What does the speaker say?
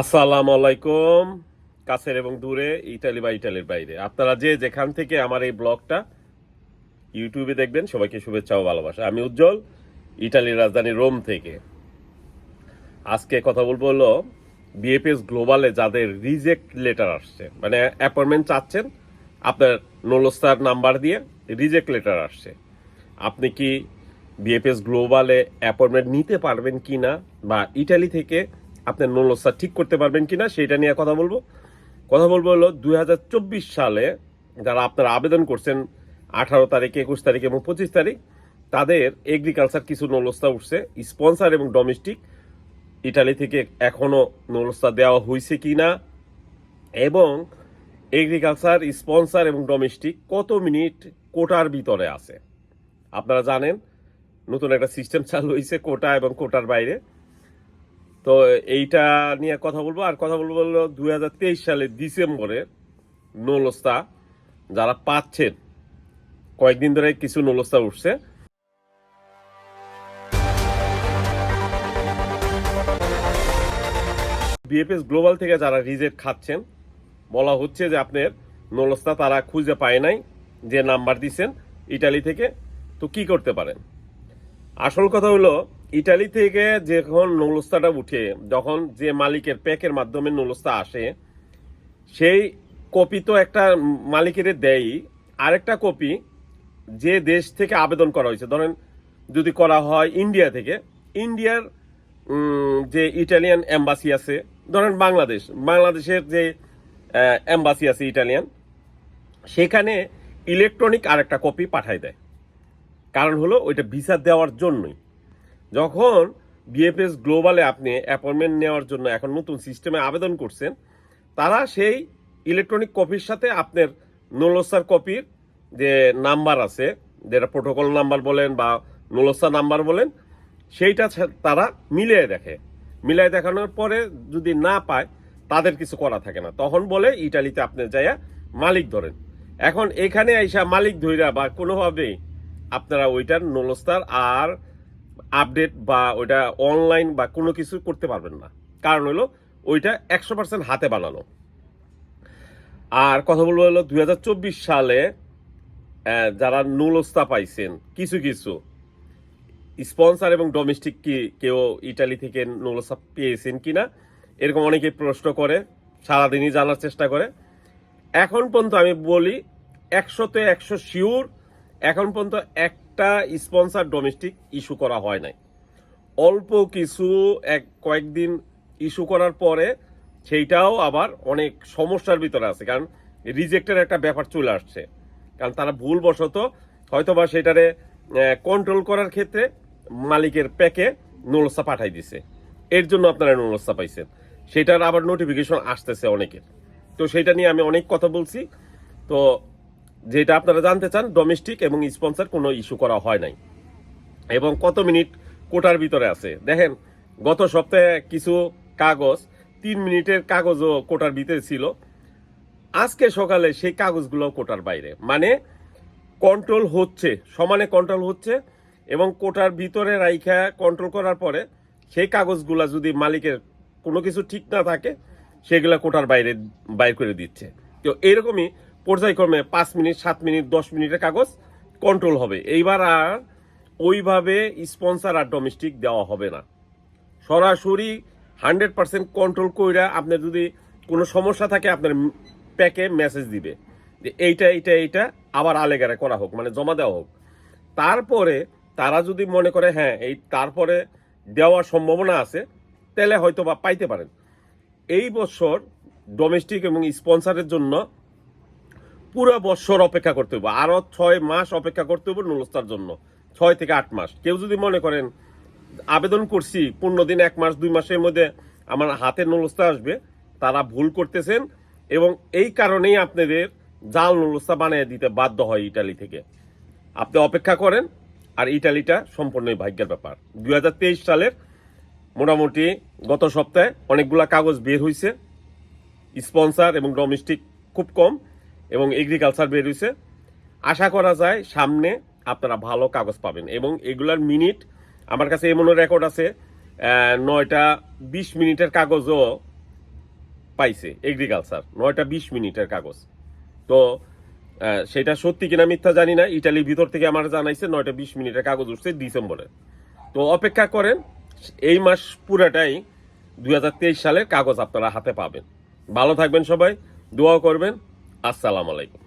আসসালামু আলাইকুম, কাছের এবং দূরে ইটালি বা ইটালির বাইরে। আপনারা যে যেখান থেকে আমার এই ব্লগটা ইউটিউবে দেখবেন, সবাইকে শুভেচ্ছা ও ভালোবাসা। আমি উজ্জ্বল, ইটালির রাজধানী রোম থেকে। আজকে কথা বলব হলো বিএফএস গ্লোবালে যাদের রিজেক্ট লেটার আসছে। মানে অ্যাপয়েন্টমেন্ট চাচ্ছেন, আপনার নোলস্তার নাম্বার দিয়ে রিজেক্ট লেটার আসছে। আপনি কি বিএফএস গ্লোবালে অ্যাপয়েন্টমেন্ট নিতে পারবেন কি না বা ইটালি থেকে আপনার নোলস্তা ঠিক করতে পারবেন কি না সেটা নিয়ে কথা বলব। কথা বলব হলো দু হাজার চব্বিশ সালে যারা আপনারা আবেদন করছেন, আঠারো তারিখ, একুশ তারিখ এবং পঁচিশ তারিখ, তাদের এগ্রিকালচার কিছু নলস্তা উঠছে। স্পন্সার এবং ডোমেস্টিক ইটালি থেকে এখনও নলস্তা দেওয়া হয়েছে কি না এবং এগ্রিকালচার স্পন্সার এবং ডোমেস্টিক কত মিনিট কোটার ভিতরে আছে? আপনারা জানেন, নতুন একটা সিস্টেম চালু হয়েছে কোটা এবং কোটার বাইরে। তো এইটা নিয়ে কথা বলব। আর কথা বলব হলো দুই সালের ডিসেম্বরে নলস্তা যারা পাচ্ছেন, কয়েকদিন ধরে কিছু নলস্তা উঠছে। বিএফএস গ্লোবাল থেকে যারা রিজেক্ট খাচ্ছেন, বলা হচ্ছে যে আপনার নলস্তা তারা খুঁজে পায় নাই, যে নাম্বার দিছেন ইটালি থেকে। তো কি করতে পারেন? আসল কথা হলো ইটালি থেকে যখন নলস্তাটা উঠে, যখন যে মালিকের প্যাকের মাধ্যমে নলস্তা আসে, সেই কপি তো একটা মালিকের দেয় আরেকটা কপি যে দেশ থেকে আবেদন করা হয়েছে, ধরেন যদি করা হয় ইন্ডিয়া থেকে, ইন্ডিয়ার যে ইটালিয়ান এম্বাসি আছে, ধরেন বাংলাদেশ, বাংলাদেশের যে এম্বাসি আছে ইটালিয়ান, সেখানে ইলেকট্রনিক আরেকটা কপি পাঠায় দেয়। কারণ হলো ওইটা ভিসা দেওয়ার জন্যই। যখন বিএফএস গ্লোবালে আপনি অ্যাপয়েন্টমেন্ট নেওয়ার জন্য এখন নতুন সিস্টেমে আবেদন করছেন, তারা সেই ইলেকট্রনিক কপির সাথে আপনার নোলসার কপির যে নাম্বার আছে, যেটা প্রোটোকল নাম্বার বলেন বা নোলসা নাম্বার বলেন, সেইটা তারা মিলিয়ে দেখে। মিলিয়ে দেখানোর পরে যদি না পায়, তাদের কিছু করা থাকে না। তখন বলে ইটালিতে আপনি যাইয়া মালিক ধরেন। এখন এখানে আইসা মালিক ধইরা বা কোনোভাবেই আপনারা ওইটার নলস্তার আর আপডেট বা ওইটা অনলাইন বা কোনো কিছু করতে পারবেন না। কারণ হলো ওইটা একশো পার্সেন্ট হাতে বানানো। আর কথা বলব হলো দু হাজার চব্বিশ সালে যারা নুলস্তা পাইছেন, কিছু কিছু স্পন্সর এবং ডোমেস্টিক কি, কেউ ইটালি থেকে নুলস্তা পেয়েছেন কি না এরকম অনেকে প্রশ্ন করে, সারাদিনই জানার চেষ্টা করে। এখন পর্যন্ত আমি বলি, একশোতে একশো শিওর এখন পর্যন্ত একটা স্পন্সর ডোমেস্টিক ইস্যু করা হয় নাই। অল্প কিছু এক কয়েকদিন ইস্যু করার পরে সেইটাও আবার অনেক সমস্যার ভিতরে আছে, কারণ রিজেক্টের একটা ব্যাপার চলে আসছে। কারণ তারা ভুলবশত হয়তোবা সেটারে কন্ট্রোল করার ক্ষেত্রে মালিকের প্যাকে নোলসা পাঠাই দিছে। এর জন্য আপনারা নোলসা পাইছেন। সেটার আবার নোটিফিকেশন আসতেছে অনেকের। তো সেটা নিয়ে আমি অনেক কথা বলছি। তো যেটা আপনারা জানতে চান ডোমেস্টিক এবং স্পন্সর কোনো ইস্যু করা হয় নাই। এবং কত মিনিট কোটার ভিতরে আছে? দেখেন, গত সপ্তাহে কিছু কাগজ, তিন মিনিটের কাগজও কোটার ভিতরে ছিল। আজকে সকালে সেই কাগজগুলো কোটার বাইরে। মানে কন্ট্রোল হচ্ছে, সমানে কন্ট্রোল হচ্ছে এবং কোটার ভিতরে রাইখা কন্ট্রোল করার পরে সেই কাগজগুলা যদি মালিকের কোনো কিছু ঠিক না থাকে, সেগুলা কোটার বাইরে বাইর করে দিচ্ছে। তো এরকমই পর্যায়ক্রমে পাঁচ মিনিট, সাত মিনিট, দশ মিনিটের কাগজ কন্ট্রোল হবে। এইবার আর ওইভাবে স্পন্সার আর ডোমেস্টিক দেওয়া হবে না। সরাসরি হান্ড্রেড পার্সেন্ট কন্ট্রোল কইরা আপনার যদি কোনো সমস্যা থাকে, আপনার প্যাকে মেসেজ দিবে যে এইটা এইটা এইটা আবার আলেগারে করা হোক মানে জমা দেওয়া হোক। তারপরে তারা যদি মনে করে হ্যাঁ এই তারপরে দেওয়ার সম্ভাবনা আছে, তাহলে হয়তো বা পাইতে পারেন। এই বছর ডোমেস্টিক এবং স্পন্সারের জন্য পুরো বছর অপেক্ষা করতে হবে আরও ছয় মাস অপেক্ষা করতে হবে নুলস্তার জন্য। ছয় থেকে আট মাস। কেউ যদি মনে করেন, আবেদন করছি, পনেরো দিন, এক মাস, দুই মাসের মধ্যে আমার হাতে নুলস্তা আসবে, তারা ভুল করতেছেন এবং এই কারণেই আপনাদের জাল নুলস্তা বানিয়ে দিতে বাধ্য হয় ইটালি থেকে। আপনি অপেক্ষা করেন, আর ইটালিটা সম্পূর্ণই ভাগ্যের ব্যাপার। দুই হাজার তেইশ সালের মোটামুটি গত সপ্তাহে অনেকগুলা কাগজ বের হয়েছে স্পন্সার এবং ডোমেস্টিক খুব কম। এবং এগ্রিকালচার বের হয়েছে আশা করা যায় সামনে আপনারা ভালো কাগজ পাবেন এবং এগুলার মিনিট আমার কাছে এমনও রেকর্ড আছে নয়টা বিশ মিনিটের কাগজও পাইছে এগ্রিকালচার নয়টা বিশ মিনিটের কাগজ। তো সেটা সত্যি কিনা মিথ্যা জানি না, ইটালির ভিতর থেকে আমার জানাইছে নয়টা বিশ মিনিটের কাগজ উঠছে ডিসেম্বরে। তো অপেক্ষা করেন, এই মাস পুরাটাই দুই সালের কাগজ আপনারা হাতে পাবেন। ভালো থাকবেন সবাই দোয়া করবেন। আসসালামু আলাইকুম।